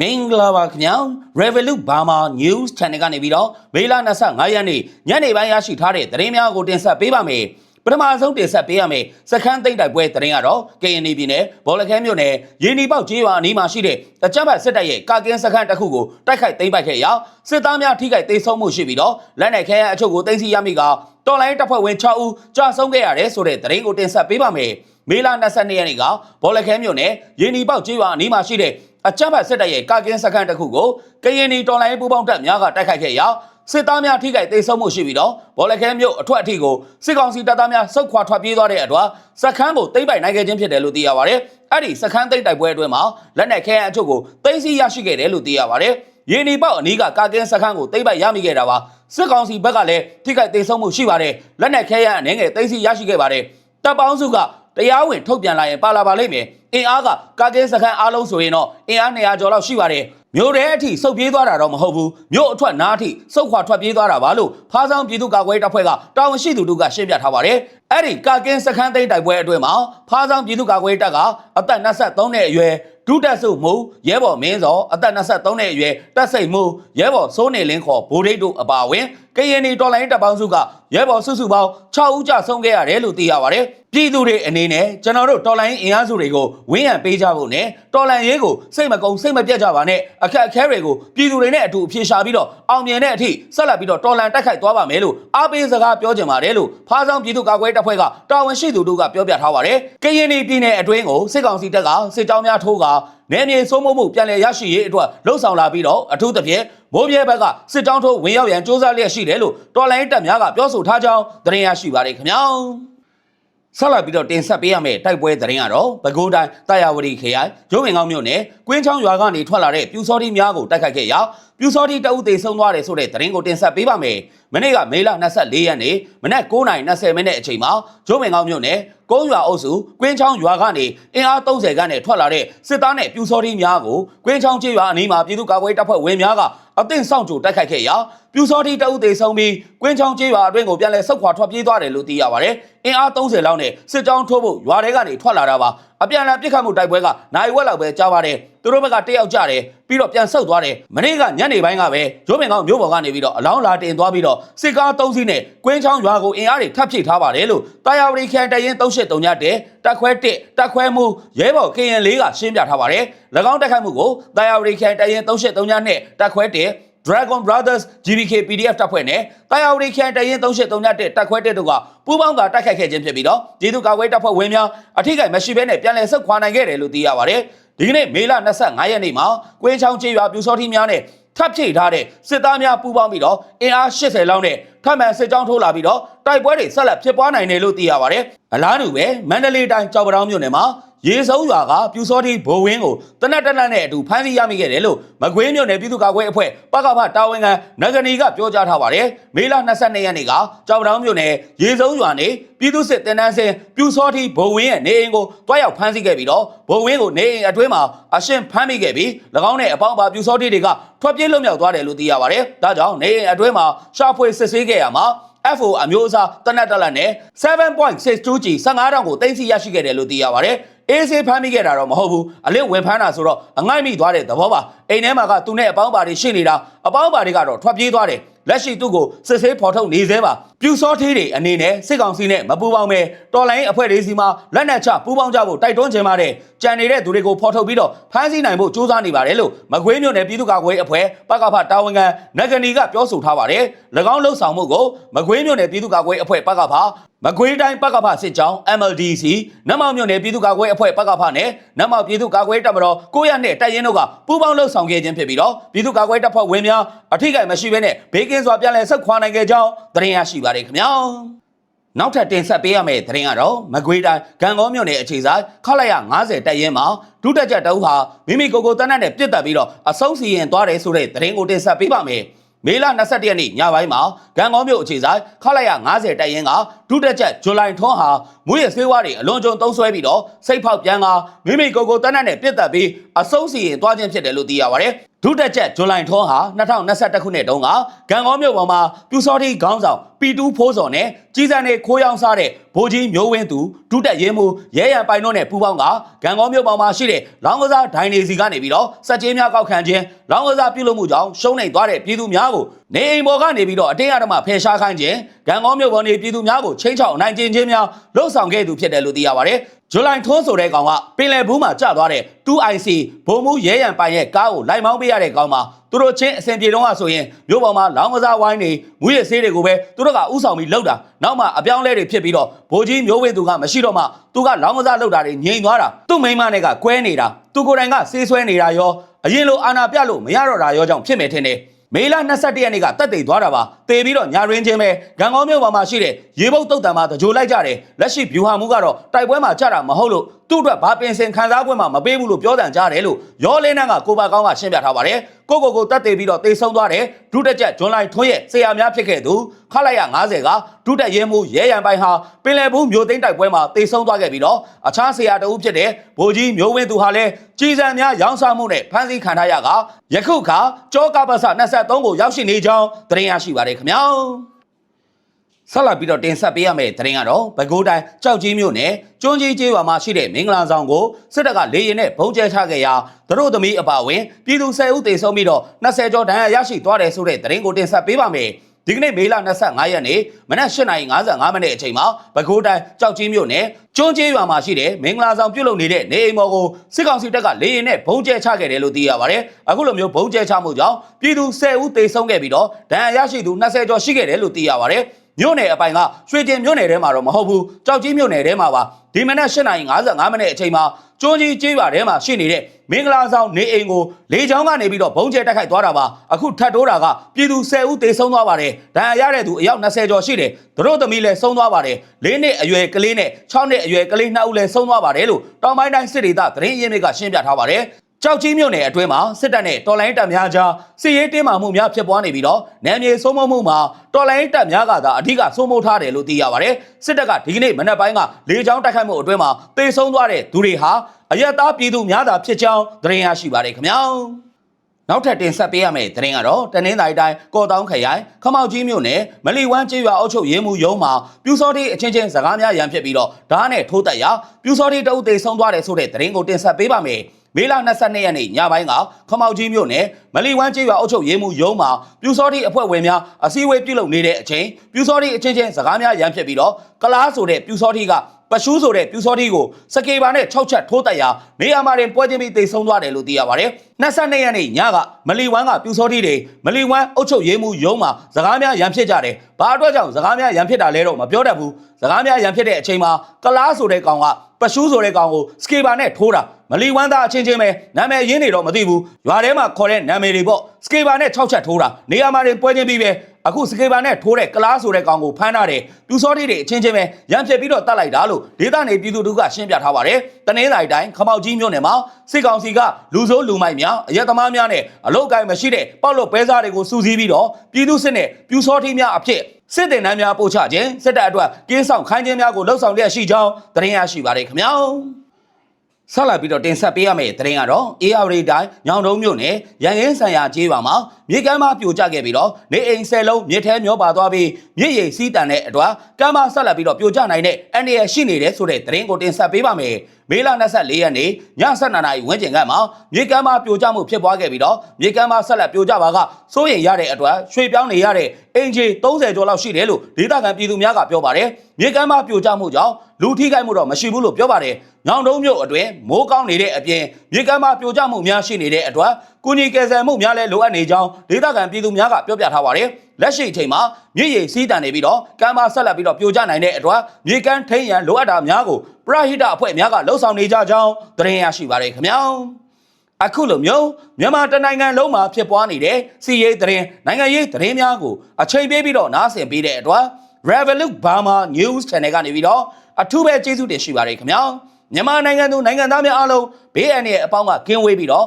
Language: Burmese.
မင်္ဂလာပါခင်ဗျာ Revolut Burma News Channel ကနေပြီးတော့မေလ25ရက်နေ့ညနေပိုင်းရရှိထားတဲ့သတင်းများကိုတင်ဆက်ပေးပါမယ်ပထမဆုံးတင်ဆက်ပေးရမယ်စခန်းသိမ့်တိုက်ပွဲသတင်းကတော့ KNY ပြည်နယ်ဘော်လခဲမြို့နယ်ရင်းနီပေါက်ကျေးရွာအနီးမှာရှိတဲ့အကြမ်းဖက်စစ်တပ်ရဲ့ကာကင်းစခန်းတစ်ခုကိုတိုက်ခိုက်သိမ်းပိုက်ခဲ့ရာစစ်သားများထိခိုက်သိမ်းဆုံးမှုရှိပြီးတော့လက်နက်ခဲယမ်းအချို့ကိုသိမ်းဆည်းရမိကတော်လိုင်းတပ်ဖွဲ့ဝင်6ဦးကြာဆုံးခဲ့ရတယ်ဆိုတဲ့သတင်းကိုတင်ဆက်ပေးပါမယ်မေလ22ရက်နေ့ကဘော်လခဲမြို့နယ်ရင်းနီပေါက်ကျေးရွာအနီးမှာရှိတဲ့ အကြမ်းဖက်စစ်တပ်ရဲ့ကာကင်းစခန်းတစ်ခုကိုကရင်နီတော်လိုင်းပူးပေါင်းတပ်များကတိုက်ခိုက်ခဲ့ရာစစ်သားများထိခိုက်ဒေဆုံးမှုရှိပြီးတော့ဘော်လခဲမြို့အထွတ်အထိကိုစစ်ကောင်စီတပ်သားများစုခွာထွက်ပြေးသွားတဲ့အတွက်စခန်းကိုသိမ်းပိုက်နိုင်ခဲ့ခြင်းဖြစ်တယ်လို့သိရပါတယ်။အဲ့ဒီစခန်းသိမ်းတိုက်ပွဲအတွင်းမှာလက်နက်ခဲယမ်းအချို့ကိုသိမ်းဆည်းရရှိခဲ့တယ်လို့သိရပါတယ်။ရင်းနီပေါက်အနီးကကာကင်းစခန်းကိုသိမ်းပိုက်ရမိခဲ့တာပါ။စစ်ကောင်စီဘက်ကလည်းထိခိုက်ဒေဆုံးမှုရှိပါတယ်။လက်နက်ခဲယမ်းအနေငယ်သိမ်းဆည်းရရှိခဲ့ပါတယ်။တပ်ပေါင်းစုက တရားဝင်ထုတ်ပြန်လာရင်ပါလာပါလိမ့်မယ်အင်အားကကာကင်းစခန်းအားလုံးဆိုရင်တော့အင်အား200ကျော်လောက်ရှိပါတယ်မြို့ထဲအထိစုပ်ပြေးသွားတာတော့မဟုတ်ဘူးမြို့အထွက်နားအထိစုပ်ခွာထွက်ပြေးသွားတာပါလို့ဖားဆောင်ပြည်သူ့ကာကွယ်တပ်ဖွဲ့ကတာဝန်ရှိသူတို့ကရှင်းပြထားပါတယ်အဲ့ဒီကာကင်းစခန်းသိမ်းတိုက်ပွဲအတွင်းမှာဖားဆောင်ပြည်သူ့ကာကွယ်တပ်ကအသက်23နှစ်အရွယ်ဒုတက်စုမှုရဲဘော်မင်းစောအသက်23နှစ်အရွယ်တက်စိတ်မှုရဲဘော်စိုးနေလင်းခေါ်ဗိုလ်ဒိတ်တို့အပါအဝင် ကရင်နီတော်လိုင်းတပ်ပေါင်းစုကရဲဘော်စုစုပေါင်း6ဦးကြဆုံးခဲ့ရတယ်လို့သိရပါတယ်ပြည်သူတွေအနေနဲ့ကျွန်တော်တို့တော်လိုင်းအင်အားစုတွေကိုဝင်းရံပေးကြဖို့နဲ့တော်လိုင်းရေးကိုစိတ်မကုံစိတ်မပြတ်ကြပါနဲ့အခက်အခဲတွေကိုပြည်သူတွေနဲ့အတူအပြေရှာပြီးတော့အောင်မြင်တဲ့အထိဆက်လက်ပြီးတော့တော်လန်တိုက်ခိုက်သွားပါမယ်လို့အားပေးစကားပြောကြပါတယ်လို့ဖားဆောင်ပြည်သူ့ကာကွယ်တပ်ဖွဲ့ကတာဝန်ရှိသူတို့ကပြောပြထားပါတယ်ကရင်နီပြည်နယ်အတွင်းကိုစစ်ကောင်စီတပ်ကစစ်ကြောင်းများထိုးကနယ်မြေစိုးမိုးမှုပြန်လည်ရရှိရေးအတွက်လှုံ့ဆော်လာပြီးတော့အထူးသဖြင့် မိုးပြဲဘက်ကစစ်ကြောင်းထိုးဝင်ရောက်ရန်စ조사လျက်ရှိတယ်လို့တော်လိုင်းတပ်များကပြောဆိုထားကြောင်းသတင်းရရှိပါတယ်ခင်ဗျာဆက်လက်ပြီးတော့တင်ဆက်ပေးရမယ့်တိုက်ပွဲသတင်းကတော့ပဲခူးတိုင်းတာယာဝတီခရိုင်ရုံးဝင်ကောင်းမြို့နယ်ကွင်းချောင်းရွာကနေထွက်လာတဲ့ပြူစောတိများကိုတိုက်ခိုက်ခဲ့ရာပြူစောတိတအုပ်သေးဆုံးသွားတယ်ဆိုတဲ့သတင်းကိုတင်ဆက်ပေးပါမယ်။ မနေ့ကမေလ24ရက်နေ့မနက်9:20မိနစ်အချိန်မှာရုံးဝင်ကောင်းမြို့နယ်ကုန်းရွာအုပ်စုကွင်းချောင်းရွာကနေအင်အား30ခန်းနဲ့ထွက်လာတဲ့စစ်သားနဲ့ပြူစောတိများကိုကွင်းချောင်းကျေးရွာအနီးမှာပြည်သူ့ကာကွယ်တပ်ဖွဲ့ဝင်များကအသင့်ဆောင်ကြိုတိုက်ခိုက်ခဲ့ရာပြူစောတိတအုပ်သေးဆုံးပြီးကွင်းချောင်းကျေးရွာအတွင်းကိုပြန်လည်ဆုတ်ခွာထွက်ပြေးသွားတယ်လို့သိရပါတယ်။အင်အား30လောက်နဲ့စစ်ကြောင်းထိုးဖို့ရွာထဲကနေထွက်လာတာပါ။အပြန်အလှန်ပြစ်ခတ်မှုတိုက်ပွဲကနိုင်ဝက်လောက်ပဲကြားပါတယ်။သူတို့ဘက်ကတယောက်ကြတယ်ပြီးတော့ပြန်ဆုတ်သွားတယ်။မနေ့ကညနေပိုင်းကပဲရိုးပင်ကောင်မြို့ပေါ်ကနေပြီးတော့အလောင်းလာတင်သွားပြီးတော့စစ်ကား၃စီးနဲ့ကွင်းချောင်းရွာကိုအင်အားတွေထပ်ဖြည့်ထားပါတယ်လို့တာယာဝတီခရိုင်တရင်3839တဲ့တက်ခွဲ1တက်ခွဲမှုရဲဘော် KN ၄ကရှင်းပြထားပါတယ်။၎င်းတက်ခိုက်မှုကိုတာယာဝတီခရိုင်တရင်3839နဲ့တက်ခွဲ1 Dragon Brothers GBK PDF တပ်ဖွဲ့နဲ့တာယာဝတီခရိုင်တရင်3839တဲ့တက်ခွဲ1တို့ကပူးပေါင်းကတိုက်ခိုက်ခဲ့ခြင်းဖြစ်ပြီးတော့ပြည်သူ့ကာကွယ်တပ်ဖွဲ့ဝင်များအထိကိမရှိဘဲနဲ့ပြန်လည်ဆုတ်ခွာနိုင်ခဲ့တယ်လို့သိရပါတယ်။ဒီကနေ့မေလ25ရက်နေ့မှာကွင်းချောင်းကျေးရွာပြူစောတိများနဲ့ထပ်ဖြည့်ထားတဲ့စစ်သားများပူးပေါင်းပြီးတော့အင်အား80လောက်နဲ့ထပ်မံစစ်ကြောင်းထိုးလာပြီးတော့တိုက်ပွဲတွေဆက်လက်ဖြစ်ပွားနိုင်တယ်လို့သိရပါတယ်။အလားတူပဲမန္တလေးတိုင်းကြောက်ပတောင်းမြို့နယ်မှာ ရေစုံရွာကပြူစောတိဘိုဝင်းကိုတနက်တနက်နဲ့အတူဖမ်းဆီးရမိခဲ့တယ်လို့မကွေးမြို့နယ်ပြည်သူ့ကာကွယ်အဖွဲ့ပကဖတာဝန်ခံနဂနီကပြောကြားထားပါတယ်။မေလ22ရက်နေ့ကကြောက်ပတောင်းမြို့နယ်ရေစုံရွာနေပြည်သူ့စစ်တင်နန်းစင်ပြူစောတိဘိုဝင်းရဲ့နေအိမ်ကိုတွားရောက်ဖမ်းဆီးခဲ့ပြီးတော့ဘိုဝင်းကိုနေအိမ်အတွင်းမှာအရှင်ဖမ်းမိခဲ့ပြီး၎င်းနဲ့အပေါင်းပါပြူစောတိတွေကထွက်ပြေးလွတ်မြောက်သွားတယ်လို့သိရပါတယ်။ဒါကြောင့်နေအိမ်အတွင်းမှာရှာဖွေစစ်ဆေးခဲ့ရမှာ FO အမျိုးအစားတနက်တက်လက်နဲ့ 7.62G 15တောင်ကိုတင်စီရရှိခဲ့တယ်လို့သိရပါတယ်။ အေးဆေးဖမ်းမိခဲ့တာတော့မဟုတ်ဘူး။အလစ်ဝင်ဖမ်းတာဆိုတော့အငိုက်မိသွားတဲ့သဘောပါ။အိမ်ထဲမှာကသူနဲ့အပေါင်းပါတွေရှိနေတာအပေါင်းပါတွေကတော့ထွက်ပြေးသွားတယ်။လက်ရှိသူ့ကိုစစ်ဆေးဖော်ထုတ်နေသေးပါ။ပြူစောသေးတွေအနေနဲ့စစ်ကောင်စီနဲ့မပူပေါင်းပဲတော်လိုင်းအဖွဲ့တွေစီမှာလက်နက်ချပူးပေါင်းကြဖို့တိုက်တွန်းချင်ပါတယ်။ကြံနေတဲ့သူတွေကိုဖော်ထုတ်ပြီးတော့ဖမ်းဆီးနိုင်ဖို့ကြိုးစားနေပါတယ်လို့မကွေးမြို့နယ်ပြည်သူ့ကာကွယ်ရေးအဖွဲ့ပကဖတာဝန်ခံနဂနီကပြောဆိုထားပါတယ်။၎င်းလှုပ်ဆောင်မှုကိုမကွေးမြို့နယ်ပြည်သူ့ကာကွယ်ရေးအဖွဲ့ပကဖ မကွေးတိုင်းပကဖစစ်ကြောင်း MLDC နမောင်မြို့နယ်ပြည်သူ့ကာကွယ်ရေးအဖွဲ့ပကဖနဲ့နမောင်ပြည်သူ့ကာကွယ်ရေးတပ်မတော်ကိုရနဲ့တပ်ရင်းတို့ကပူးပေါင်းလှုပ်ဆောင်ခဲ့ခြင်းဖြစ်ပြီးတော့ပြည်သူ့ကာကွယ်ရေးတပ်ဖွဲ့ဝင်များအထိကိမရှိဘဲနဲ့ဘေးကင်းစွာပြန်လည်ဆက်ခွာနိုင်ခဲ့ကြောင်းသတင်းရရှိပါတယ်ခင်ဗျာ။နောက်ထပ်တင်ဆက်ပေးရမယ့်သတင်းကတော့မကွေးတိုင်းဂံကောမြို့နယ်အခြေဆိုင်ခလိုက်ရ90တပ်ရင်းမှာဒုတက်ကြက်တအုပ်ဟာမိမိကိုယ်ကိုတန်းနဲ့ပြစ်တက်ပြီးတော့အဆုံးစီရင်သွားတယ်ဆိုတဲ့သတင်းကိုတင်ဆက်ပေးပါမယ်။ မေလ22ရက်နေ့ညပိုင်းမှာဂံကောမြို့အခြေဆိုင်ခလိုက်ရ90တပ်ရင်းကဒုတက်ကြက်ဇူလိုင်ထွန်းဟာမွေးရဆေးဝါးတွေအလွန်ကြုံသုံးဆွဲပြီးတော့စိတ်ဖောက်ပြန်ကမိမိကိုယ်ကိုတန်းနဲ့ပြစ်တက်ပြီးအဆုံးစီရင်သွားခြင်းဖြစ်တယ်လို့သိရပါတယ်။ ဒုတက်ချက်ဇွန်လိုင်ထွန်းဟာ2021ခုနှစ်တုန်းကဂံကောမြို့ပေါ်မှာပြူစောတိခေါင်းဆောင်ပီတူဖိုးစော်နဲ့ကြီးစံနေခိုးရောင်းစားတဲ့ဗိုလ်ကြီးမျိုးဝင်းသူဒုတက်ရဲမှုရဲရန်ပိုင်တို့နဲ့ပူးပေါင်းကဂံကောမြို့ပေါ်မှာရှိတဲ့လောင်းကစားဒိုင်နေစီကနေပြီးတော့စက်ကြီးများကောက်ခံခြင်းလောင်းကစားပြုလုပ်မှုကြောင့်ရှုံးနေသွားတဲ့ပြည်သူများကိုနေအိမ်ပေါ်ကနေပြီးတော့အတင်းအဓမ္မဖယ်ရှားခိုင်းခြင်းဂံကောမြို့ပေါ်နေပြည်သူများကိုချင်းချောက်နိုင်ကျင်ခြင်းများလှုပ်ဆောင်ခဲ့သူဖြစ်တယ်လို့သိရပါတယ် ဇူလိုင်ထွန်းဆိုတဲ့ကောင်ကပင်လယ်ဘူးမှာကျသွားတဲ့ 2IC ဘုံမှုရဲရန်ပိုင်ရဲ့ကားကိုလိုက်မောင်းပေးရတဲ့ကောင်မှာသူတို့ချင်းအစဉ်ပြေတော့ဆိုရင်မြို့ပေါ်မှာလောင်းကစားဝိုင်းတွေမူရဆေးတွေကိုပဲသူတို့ကဥဆောင်ပြီးလှုပ်တာနောက်မှအပြောင်းလဲတွေဖြစ်ပြီးတော့ဗိုလ်ကြီးမျိုးဝင်းသူကမရှိတော့မှသူကလောင်းကစားလှုပ်တာတွေငြိမ်သွားတာသူ့မိန်းမနဲ့ကကွဲနေတာသူကိုယ်တိုင်ကဆေးဆွဲနေတာရောအရင်လိုအာနာပြလို့မရတော့တာရောကြောင့်ဖြစ်မယ်ထင်တယ် မေလ22ရက်နေ့ကတက်သိသွားတာပါတေပြီးတော့ညာရင်းချင်းပဲဂံကောင်းမြို့ပေါ်မှာရှိတဲ့ရေဘုတ်တုတ်တံမှာတကြိုလိုက်ကြတယ်လက်ရှိဗျူဟာမှုကတော့တိုက်ပွဲမှာကြတာမဟုတ်လို့သူ့အတွက်ဘာပင်စင်ခံစား권မှာမပေးဘူးလို့ပြောတန်ကြတယ်လို့ရောလင်းနန်းကကိုပါကောင်းကရှင်းပြထားပါတယ်ကိုကိုကိုတက်သေးပြီးတော့တေဆုံးသွားတယ်ဒုတက်ချက်ဂျွန်လိုက်ထွန်းရဲ့ဆရာများဖြစ်ခဲ့သူခလိုက်ရ90ကဒုတက်ရဲမှုရဲရန်ပိုင်းဟာပင်လယ်ဘူးမျိုးသိန်းတိုက်ပွဲမှာတေဆုံးသွားခဲ့ပြီးတော့အခြားဆရာတဦးဖြစ်တဲ့ဗိုလ်ကြီးမျိုးဝင်းသူဟာလည်းကြီးစံများရောင်းစားမှုနဲ့ဖမ်းဆီးခံထားရကယခုခါကြောကပ္ပစ23ကိုရောက်ရှိနေကြောင်းသတင်းရရှိပါတယ်ခင်ဗျာ ဆက်လက်ပြီးတော့တင်ဆက်ပေးရမယ့်သတင်းကတော့ပဲခူးတိုင်းကြောက်ကြီးမြို့နယ်ကျွန်းကြီးကျေးရွာမှာရှိတဲ့မင်္ဂလာဆောင်ကိုစစ်တပ်ကလေရင်နဲ့ဘုံကျဲချခဲ့ရာသူတို့သမီးအပါအဝင်ပြည်သူ10ဦးသေဆုံးပြီးတော့20ကျော်ဒဏ်ရာရရှိသွားတယ်ဆိုတဲ့သတင်းကိုတင်ဆက်ပေးပါမယ်။ဒီကနေ့မေလ25ရက်နေ့မနက်8:55မိနစ်အချိန်မှာပဲခူးတိုင်းကြောက်ကြီးမြို့နယ်ကျွန်းကျေးရွာမှာရှိတဲ့မင်္ဂလာဆောင်ပြုတ်လုံနေတဲ့နေအိမ်ပေါ်ကိုစစ်ကောင်စီတပ်ကလေရင်နဲ့ဘုံကျဲချခဲ့တယ်လို့သိရပါတယ်။အခုလိုမျိုးဘုံကျဲချမှုကြောင့်ပြည်သူ10ဦးသေဆုံးခဲ့ပြီးတော့ဒဏ်ရာရရှိသူ20ကျော်ရှိခဲ့တယ်လို့သိရပါတယ်။ မြို့နယ်အပိုင်ကရွှေကျင်မြို့နယ်ထဲမှာတော့မဟုတ်ဘူးကြောက်ကြီးမြို့နယ်ထဲမှာပါဒီမနက်8:55မိနစ်အချိန်မှာကျွန်းကြီးကျေးရွာထဲမှာရှိနေတဲ့မင်္ဂလာဆောင်နေအိမ်ကိုလေချောင်းကနေပြီးတော့ဘုံကျဲတက်ခိုက်သွားတာပါအခုထပ်တိုးတာကပြည်သူ10ဦးသေဆုံးသွားပါတယ်ဒဏ်ရာရတဲ့သူအယောက်20ကျော်ရှိတယ်သူတို့သမီးလည်းဆုံးသွားပါတယ်၄နှစ်အရွယ်ကလေးနဲ့6နှစ်အရွယ်ကလေး2ဦးလည်းဆုံးသွားပါတယ်လို့တောင်ပိုင်းတိုင်းစစ်ဒေသသတင်းရင်းမြစ်ကရှင်းပြထားပါတယ် ကြောက်ကြီးမြို့နယ်အတွင်းမှာစစ်တပ်နဲ့တော်လိုင်းတပ်များကြားစစ်ရေးတင်းမာမှုများဖြစ်ပွားနေပြီးတော့နယ်မြေစိုးမိုးမှုမှာတော်လိုင်းတပ်များကသာအဓိကစိုးမိုးထားတယ်လို့သိရပါတယ်စစ်တပ်ကဒီကနေ့မနက်ပိုင်းကလေကြောင်းတိုက်ခိုက်မှုအတွင်းမှာတေဆုံးသွားတဲ့သူတွေဟာအရက်သားပြည်သူများသာဖြစ်ကြောင်းသတင်းရရှိပါတယ်ခင်ဗျာနောက်ထပ်တင်ဆက်ပေးရမယ့်သတင်းကတော့တနင်္သာရီတိုင်းကော်တောင်းခရိုင်ခမောက်ကြီးမြို့နယ်မလီဝမ်းကျေးရွာအုပ်ချုပ်ရေးမှူးရုံးမှာပြူစောတိအချင်းချင်းစကားများရန်ဖြစ်ပြီးတော့ဓာတ်နဲ့ထိုးတက်ရာပြူစောတိတအုပ်သေးဆုံးသွားတယ်ဆိုတဲ့သတင်းကိုတင်ဆက်ပေးပါမယ်။ မေလ22ရက်နေ့ညပိုင်းကခမောက်ကြီးမြို့နယ်မလီဝမ်းကျေးရွာအုပ်ချုပ်ရေးမှူးရုံးမှာပြူစောတိအဖွဲ့ဝင်များအစည်းအဝေးပြုလုပ်နေတဲ့အချိန်ပြူစောတိအချင်းချင်းစကားများရန်ဖြစ်ပြီးတော့ကလားဆိုတဲ့ပြူစောတိကပရှူးဆိုတဲ့ပြူစောတိကိုစကေပါနဲ့6ချက်ထိုးတက်ရာနေရာမှာတင်ပွဲချင်းပြီးတိတ်ဆုံးသွားတယ်လို့သိရပါတယ်။22ရက်နေ့ညကမလီဝမ်းကပြူစောတိတွေမလီဝမ်းအုပ်ချုပ်ရေးမှူးရုံးမှာစကားများရန်ဖြစ်ကြတယ်။ဘာအတွက်ကြောင့်စကားများရန်ဖြစ်တာလဲတော့မပြောတတ်ဘူး။စကားများရန်ဖြစ်တဲ့အချိန်မှာကလားဆိုတဲ့ကောင်က ပရှူးဆိုတဲ့ကောင်ကိုစကေပါနဲ့ထိုးတာမလီဝမ်းသားအချင်းချင်းပဲနာမည်ရင်းနေတော့မသိဘူး။ရွာထဲမှာခေါ်တဲ့နာမည်တွေပေါ့စကေပါနဲ့6ချက်ထိုးတာနေရာမှာတင်ပွဲချင်းပြီးပဲအခုစကေပါနဲ့ထိုးတဲ့ကလားဆိုတဲ့ကောင်ကိုဖမ်းထားတယ်ပြူစောတိတွေအချင်းချင်းပဲရန်ဖြစ်ပြီးတော့တတ်လိုက်တာလို့ဒေသနေပြည်သူတို့ကရှင်းပြထားပါတယ်တနင်္လာရီတိုင်းခမောက်ကြီးမြို့နယ်မှာစစ်ကောင်စီကလူဆိုးလူမိုက်များအရက်သမားများနဲ့အလုတ်ကိုင်းမရှိတဲ့ပေါက်လွတ်ပဲစားတွေကိုစူးစီးပြီးတော့ပြည်သူစစ်နဲ့ပြူစောတိများအဖြစ် စစ်တင်နှမ်းများပို့ချခြင်းစစ်တပ်အတွက်ကင်းဆောင်ခိုင်းခြင်းများကိုလှုပ်ဆောင်လျက်ရှိကြောင်းသတင်းရရှိပါတယ်ခင်ဗျာဆက်လက်ပြီးတော့တင်ဆက်ပေးရမယ့်သတင်းကတော့ AR တိုင်းညောင်တုံးမြို့နယ်ရန်ကင်းဆိုင်ရာကျေးရွာမှာမြေကမ်းမပြိုကျခဲ့ပြီးတော့နေအိမ်ဆယ်လုံးမြေထဲမျောပါသွားပြီးမြေရိပ်စီးတန်တဲ့အတွက်ကမ်းမဆက်လက်ပြီးတော့ပြိုကျနိုင်တဲ့အန်ဒီရရှိနေတယ်ဆိုတဲ့သတင်းကိုတင်ဆက်ပေးပါမယ်မေလ24ရက်နေ့ည7:00နာရီဝန်းကျင်ကမှမြေကမ်းမပြိုကျမှုဖြစ်ပွားခဲ့ပြီးတော့မြေကမ်းမဆက်လက်ပြိုကျပါကစိုးရိမ်ရတဲ့အတွက်ရွှေပြောင်းနေရတဲ့အင်ဂျီ30ကျော်လောက်ရှိတယ်လို့ဒေသခံပြည်သူများကပြောပါတယ်မြေကမ်းမပြိုကျမှုကြောင့်လူထိခိုက်မှုတော့မရှိဘူးလို့ပြောပါတယ်ညောင်တုံးမြို့အတွင်းမိုးကောင်းနေတဲ့အပြင်မြေကမ်းမပြိုကျမှုများရှိနေတဲ့အတွက်ကုညီကယ်ဆယ်မှုများလည်းလိုအပ်နေကြောင်းဒေသခံပြည်သူများကပြောပြထားပါတယ် လက်ရှိအချိန်မှာမြေရိပ်စီးတန်နေပြီးတော့ကမ်းမဆက်လက်ပြီးတော့ပြိုကျနိုင်တဲ့အတွက်မြေကမ်းထိန်ရန်လိုအပ်တာများကိုပရဟိတအဖွဲ့များကလှုံ့ဆော်နေကြကြောင်းသတင်းရရှိပါတယ်ခင်ဗျာအခုလိုမျိုးမြန်မာတနိုင်ငံလုံးမှာဖြစ်ပွားနေတဲ့စီးရေးသတင်းနိုင်ငံရေးသတင်းများကိုအချိန်ပေးပြီးတော့နားဆင်ပေးတဲ့အတွက် Revolut Burma News Channel ကနေပြီးတော့အထူးပဲကျေးဇူးတင်ရှိပါတယ်ခင်ဗျာမြန်မာနိုင်ငံသူနိုင်ငံသားများအားလုံးဘေးအန္တရာယ်အပေါင်းကကင်းဝေးပြီးတော့